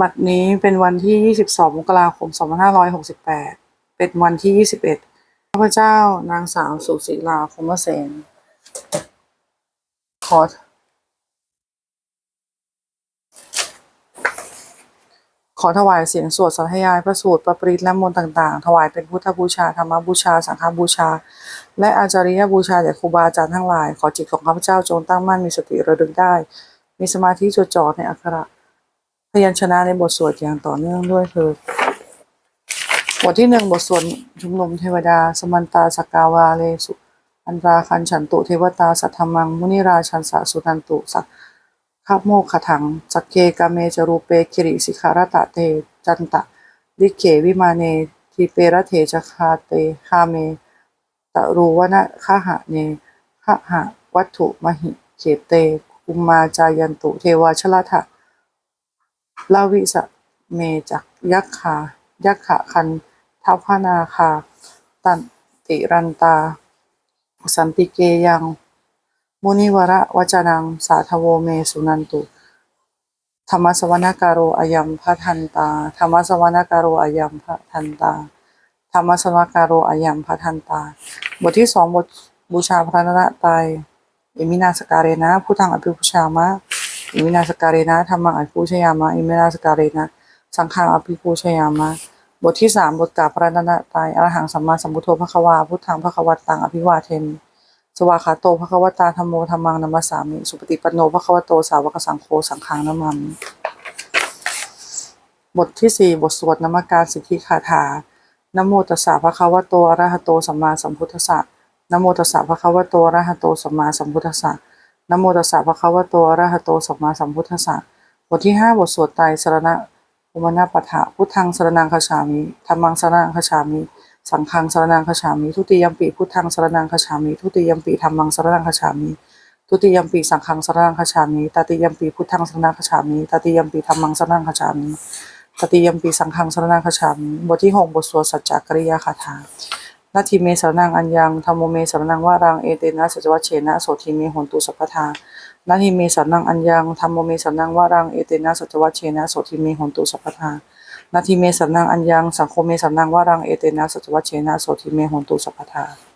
บัดนี้เป็นวันที่ 22 มกราคม 2568 เป็นวันที่ 21 ข้าพเจ้านางสาวสุศิลาคมเสนขอ ขอถวายเสียงสวดสาธยายพระสูตรประปริตและมนต์ต่างๆ ถวายเป็นพุทธบูชา ธรรมบูชา สังฆบูชา และอาจาริยบูชาแด่ครูบาอาจารย์ทั้งหลาย ขอจิตของข้าพเจ้าจงตั้งมั่นมีสติระลึกได้ มีสมาธิจดจ่อในอักขระ พยัญชนะในบทสวดอย่างต่อเนื่องด้วยเถิดบทที่หนึ่งบทสวดชุมนุมเทวดา สมันตาสกาวาเลสุ อันราคันฉันตุเทวตาสัทธมัง มุนิราชันสะสุนันตุสักขับโมกขถังสักเคกาเมจรูเปคิริสิขารตะเต จันตะลิเกวิมาเนทีเประเทจคาเตคาเมตะรูวนะขหะเนขหะวัตถุมหิเขเตกุมมาจายันตุเทวาชลทะ ลาวิสะเมจักยักขายักขะคันทัพพนาคา ตันติรันตา สันติเกยัง มุนิวระวจนัง สาทโวเมสุนันตุ ธรรมสวนาการโรอายัมพะทันตา ธรรมสวนาการโรอายัมพะทันตา ธรรมสวนาการโรอายัมพะทันตา บทที่สองบทบูชาพระนตรัยอิมินาสการเรนะผู้ทางอภิพุชามะ อิมินาสการเรนะธรรมังอภิปูชยามะอิมินาสการเรนะสังฆังอภิปูชยามะบทที่สามบทกาพระนันตายอรหังสัมมาสัมพุทโธพระควาพุทธังพระควตังอภิวาเทมิสวาขาโตพระควตาธรรมโมธรรมังนัมสสามิสุปฏิปันโนพระควโตสาวกสังโฆสังฆังนามัมบทที่สี่บทสวดนมการสิทธิคาถานโมตัสสะพระควโตอระหะโตสัมมาสัมพุทธัสสะนโมตัสสะพระควโตอระหะโตสัมมาสัมพุทธัสสะ นะโมตัสสะภะคะวะโตอะระหะโตสัมมาสัมพุทธัสสะบทที่ห้าบทสวดไตรสรณะอุมนาปะทะพุทธังสรนังคฉามิธรรมังสรนังคฉามิสังฆังสรนังคฉามิทุติยมปีพุทธังสรนังคฉามิทุติยมปีธรรมังสรนังคฉามิทุติยมปีสังฆังสรนังคฉามิตติยมปีพุทธังสรนังคฉามิตติยมปีธรรมังสรนังคฉามิตติยมปีสังฆังสรนังคฉามิบทที่หกบทสวดสัจจกริยคาถา นาทีเมสรนังอัญญังธรรมโมเมสรนังวารังเอเตนะสัจวัชเชนะโสทีเมหนตุสัพพทานาทีเมสรนังอัญญังธรรมโมเมสรนังวารังเอเตนะสัจวัชเชนะโสทีเมหนตุสัพพทานาทีเมสรนังอัญญังสังโฆเมสรนังวารังเอเตนะสัจวัชเชนะโสทีเมหนตุสัพพทา